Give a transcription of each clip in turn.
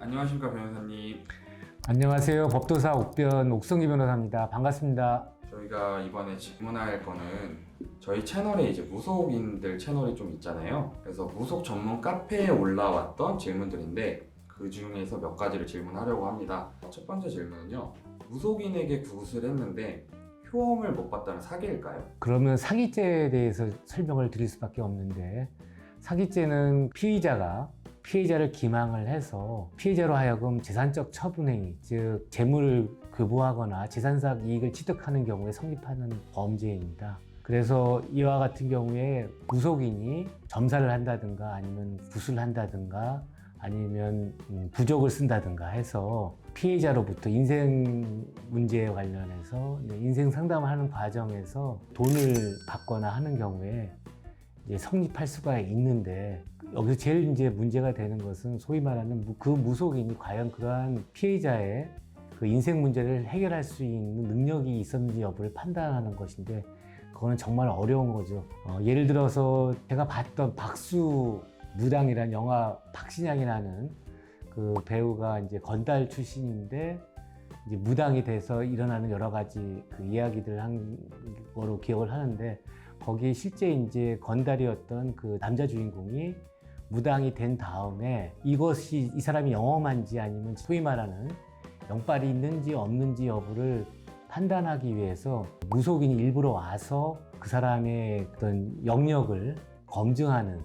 안녕하십니까 변호사님. 안녕하세요. 법도사 옥변 옥성기 변호사입니다. 반갑습니다. 저희가 이번에 질문할 거는 저희 채널에 이제 무속인들 채널이 좀 있잖아요. 그래서 무속 전문 카페에 올라왔던 질문들인데 그 중에서 몇 가지를 질문하려고 합니다. 첫 번째 질문은요. 무속인에게 굿을 했는데 효험을 못 받다는 사기일까요? 그러면 사기죄에 대해서 설명을 드릴 수밖에 없는데 사기죄는 피의자가 피해자를 기망을 해서 피해자로 하여금 재산적 처분행위, 즉 재물을 교부하거나 재산상 이익을 취득하는 경우에 성립하는 범죄입니다. 그래서 이와 같은 경우에 무속인이 점사를 한다든가 아니면 굿을 한다든가 아니면 음, 부적을 쓴다든가 해서 피해자로부터 인생 문제에 관련해서 인생 상담을 하는 과정에서 돈을 받거나 하는 경우에 성립할 수가 있는데 여기서 제일 이제 문제가 되는 것은 소위 말하는 무- 그 무속인이 과연 그러한 피해자의 그 인생 문제를 해결할 수 있는 능력이 있었는지 여부를 판단하는 것인데 그거는 정말 어려운 거죠. 어, 예를 들어서 제가 봤던 박수 무당이라는 영화 박신양이라는 그 배우가 이제 건달 출신인데 이제 무당이 돼서 일어나는 여러 가지 그 이야기들을 한 거로 기억을 하는데 거기 실제 이제 건달이었던 그 남자 주인공이 무당이 된 다음에 이것이 이 사람이 영험한지 아니면 소위 말하는 영빨이 있는지 없는지 여부를 판단하기 위해서 무속인이 일부러 와서 그 사람의 어떤 영역을 검증하는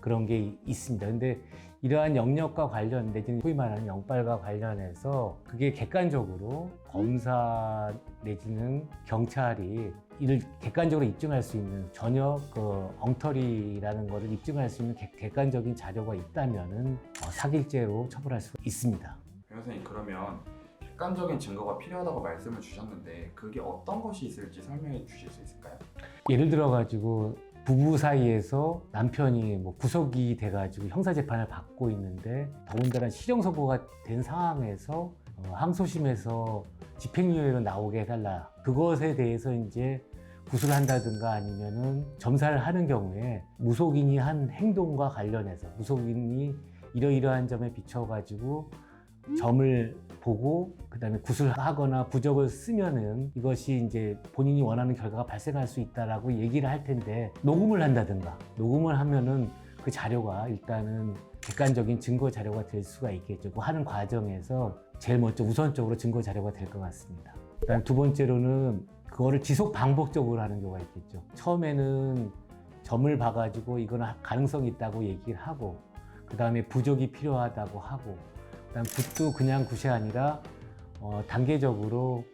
그런 게 있습니다. 근데 이러한 영역과 관련 내지는 소위 말하는 영빨과 관련해서 그게 객관적으로 검사 내지는 경찰이 이를 객관적으로 입증할 수 있는 전혀 그 엉터리라는 것을 입증할 수 있는 객- 객관적인 자료가 있다면은 어, 사기죄로 처벌할 수 있습니다. 변호사님 그러면 객관적인 증거가 필요하다고 말씀을 주셨는데 그게 어떤 것이 있을지 설명해 주실 수 있을까요? 예를 들어 가지고 부부 사이에서 남편이 뭐 구속이 돼 가지고 형사 재판을 받고 있는데 더군다나 실형 선고가 된 상황에서 어, 항소심에서 집행유예로 나오게 해달라. 그것에 대해서 이제 구술을 한다든가 아니면은 점사를 하는 경우에 무속인이 한 행동과 관련해서 무속인이 이러이러한 점에 비춰 가지고 점을 보고 그다음에 구술하거나 부적을 쓰면은 이것이 이제 본인이 원하는 결과가 발생할 수 있다라고 얘기를 할 텐데 녹음을 한다든가 녹음을 하면은 그 자료가 일단은 객관적인 증거 자료가 될 수가 있겠죠. 그 하는 과정에서 제일 먼저 우선적으로 증거 자료가 될 것 같습니다. 그다음 두 번째로는 그거를 지속 반복적으로 하는 경우가 있겠죠. 처음에는 점을 봐가지고 이거는 가능성이 있다고 얘기를 하고 그 다음에 부적이 필요하다고 하고 굿도 그냥 굿이 아니라 어, 단계적으로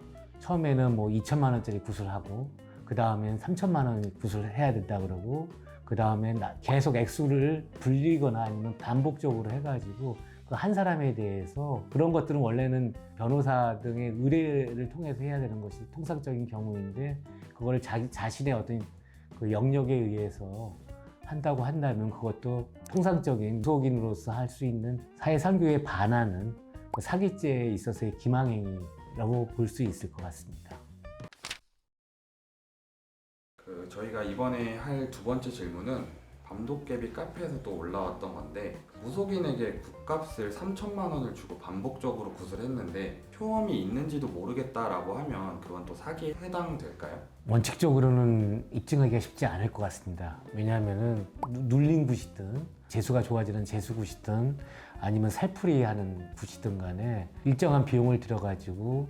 처음에는 뭐 2천만 원짜리 굿을 하고 그 다음엔 3천만 원 굿을 해야 된다 그러고 그 다음에 계속 액수를 불리거나 아니면 반복적으로 해가지고 그 한 사람에 대해서 그런 것들은 원래는 변호사 등의 의뢰를 통해서 해야 되는 것이 통상적인 경우인데 그거를 자기 자신의 어떤 그 영역에 의해서 한다고 한다면 그것도 통상적인 무속인으로서 할 수 있는 사회 상규에 반하는 그 사기죄에 있어서의 기망행위라고 볼 수 있을 것 같습니다. 그 저희가 이번에 할 두 번째 질문은 밤도깨비 카페에서 또 올라왔던 건데 무속인에게 굿값을 3천만 원을 주고 반복적으로 굿을 했는데 효험이 있는지도 모르겠다라고 하면 그건 또 사기에 해당될까요? 원칙적으로는 입증하기가 쉽지 않을 것 같습니다. 왜냐하면은 누- 눌린 굿이든 재수가 좋아지는 재수 굿이든 아니면 살풀이 하는 굿이든 간에 일정한 비용을 들여가지고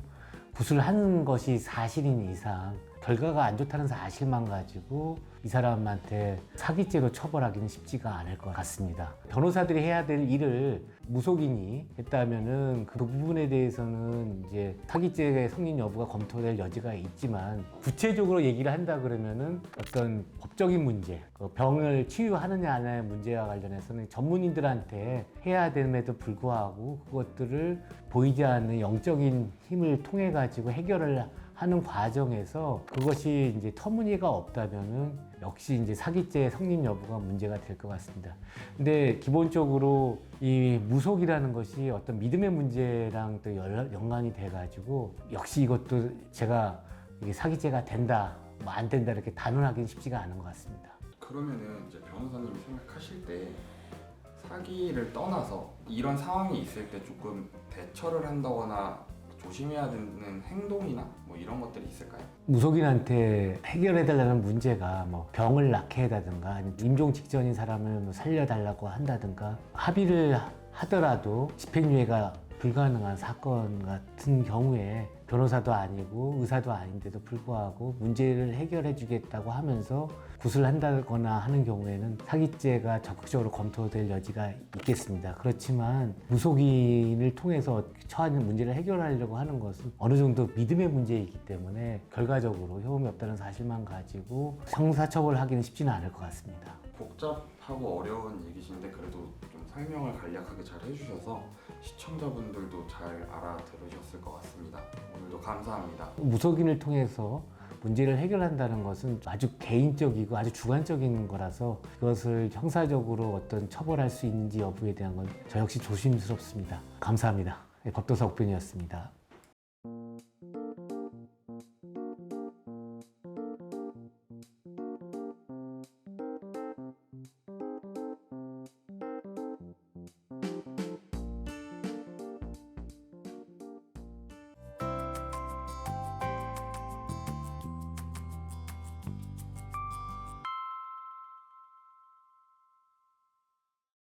한 것이 사실인 이상 결과가 안 좋다는 사실만 가지고 이 사람한테 사기죄로 처벌하기는 쉽지가 않을 것 같습니다. 변호사들이 해야 될 일을 무속인이 했다면은 그 부분에 대해서는 이제 사기죄의 성립 여부가 검토될 여지가 있지만 구체적으로 얘기를 한다 그러면은 어떤 법적인 문제, 그 병을 치유하느냐 안 하느냐 문제와 관련해서는 전문인들한테 해야 됨에도 불구하고 그것들을 보이지 않는 영적인 힘을 통해 가지고 해결을 하는 과정에서 그것이 이제 터무니가 없다면은 역시 이제 사기죄 성립 여부가 문제가 될 것 같습니다. 근데 기본적으로 이 무속이라는 것이 어떤 믿음의 문제랑 또 연- 연관이 돼가지고 역시 이것도 제가 이게 사기죄가 된다, 뭐 안 된다 이렇게 단언하기는 쉽지가 않은 것 같습니다. 그러면은 이제 변호사님이 생각하실 때 사기를 떠나서 이런 상황이 있을 때 조금 대처를 한다거나 조심해야 되는 행동이나 뭐 이런 것들이 있을까요? 무속인한테 해결해달라는 문제가 뭐 병을 낫게 해다든가 임종 직전인 사람을 뭐 살려달라고 한다든가 합의를 하더라도 집행유예가 불가능한 사건 같은 경우에 변호사도 아니고 의사도 아닌데도 불구하고 문제를 해결해 주겠다고 하면서 구술한다거나 하는 경우에는 사기죄가 적극적으로 검토될 여지가 있겠습니다. 그렇지만 무속인을 통해서 처한 문제를 해결하려고 하는 것은 어느 정도 믿음의 문제이기 때문에 결과적으로 효험이 없다는 사실만 가지고 형사처벌 하기는 쉽지는 않을 것 같습니다. 복잡하고 어려운 얘기신데 그래도 좀 설명을 간략하게 잘 해주셔서 시청자분들도 잘 알아들으셨을 것 같습니다. 감사합니다. 무속인을 통해서 문제를 해결한다는 것은 아주 개인적이고 아주 주관적인 거라서 그것을 형사적으로 어떤 처벌할 수 있는지 여부에 대한 건 저 역시 조심스럽습니다. 감사합니다. 네, 법도사 옥변이었습니다.